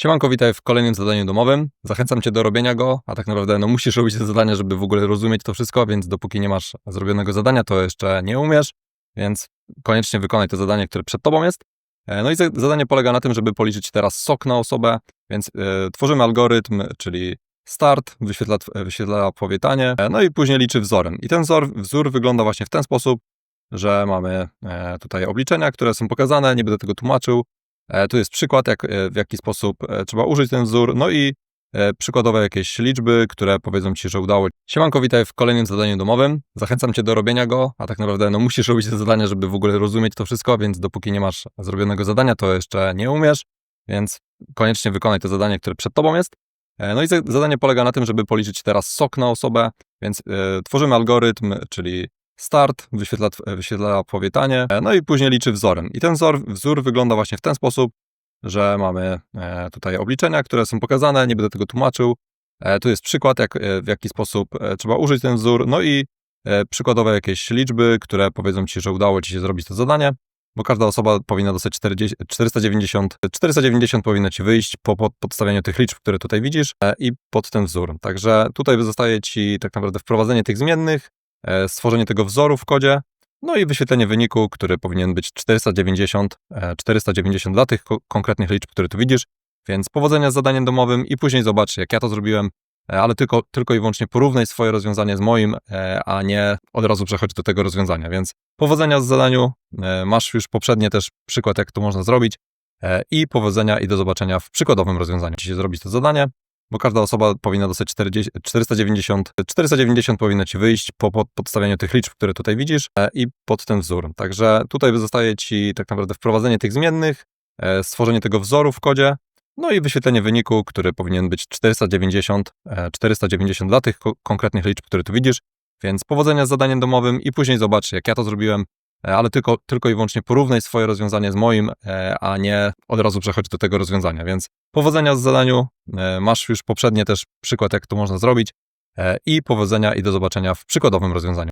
Siemanko, witaj w kolejnym zadaniu domowym. Zachęcam Cię do robienia go, a tak naprawdę no, musisz robić te zadania, żeby w ogóle rozumieć to wszystko, więc dopóki nie masz zrobionego zadania, to jeszcze nie umiesz, więc koniecznie wykonaj to zadanie, które przed Tobą jest. E, No i za- zadanie polega na tym, żeby policzyć teraz sok na osobę, więc e, tworzymy algorytm, czyli start, wyświetla, tw- wyświetla powietanie, e, no i później liczy wzorem. I ten wzór, wzór wygląda właśnie w ten sposób, że mamy e, tutaj obliczenia, które są pokazane, nie będę tego tłumaczył. E, Tu jest przykład, jak, e, w jaki sposób e, trzeba użyć ten wzór, no i przykładowe jakieś liczby, które powiedzą Ci, że udało. Siemanko, witaj w kolejnym zadaniu domowym. Zachęcam Cię do robienia go, a tak naprawdę no, musisz robić te zadania, żeby w ogóle rozumieć to wszystko, więc dopóki nie masz zrobionego zadania, to jeszcze nie umiesz, więc koniecznie wykonaj to zadanie, które przed Tobą jest. No i za- zadanie polega na tym, żeby policzyć teraz sok na osobę, więc tworzymy algorytm, czyli start, wyświetla, wyświetla powietanie, e, no i później liczy wzorem. I ten wzór, wzór wygląda właśnie w ten sposób, że mamy e, tutaj obliczenia, które są pokazane, nie będę tego tłumaczył. E, Tu jest przykład, jak, w jaki sposób trzeba użyć ten wzór, no i przykładowe jakieś liczby, które powiedzą Ci, że udało Ci się zrobić to zadanie, bo każda osoba powinna dostać 40, 490, 490 powinno Ci wyjść po pod- podstawieniu tych liczb, które tutaj widzisz i pod ten wzór. Także tutaj zostaje Ci tak naprawdę wprowadzenie tych zmiennych, stworzenie tego wzoru w kodzie, no i wyświetlenie wyniku, który powinien być 490, e, 490 dla tych ko- konkretnych liczb, które tu widzisz. Więc powodzenia z zadaniem domowym i później zobacz, jak ja to zrobiłem, e, ale tylko, tylko i wyłącznie porównaj swoje rozwiązanie z moim, e, a nie od razu przechodź do tego rozwiązania. Więc powodzenia z zadaniu, e, masz już poprzednie też przykład, jak to można zrobić e, i powodzenia i do zobaczenia w przykładowym rozwiązaniu. Się zrobić to zadanie, bo każda osoba powinna dostać 40, 490, 490 powinno Ci wyjść po pod- podstawieniu tych liczb, które tutaj widzisz e, i pod ten wzór. Także tutaj zostaje Ci tak naprawdę wprowadzenie tych zmiennych, e, stworzenie tego wzoru w kodzie, no i wyświetlenie wyniku, który powinien być 490, e, 490 dla tych ko- konkretnych liczb, które tu widzisz. Więc powodzenia z zadaniem domowym i później zobacz, jak ja to zrobiłem, e, ale tylko, tylko i wyłącznie porównaj swoje rozwiązanie z moim, e, a nie od razu przechodź do tego rozwiązania. Więc powodzenia z zadaniu, e, masz już poprzednie też przykład, jak to można zrobić e, i powodzenia i do zobaczenia w przykładowym rozwiązaniu.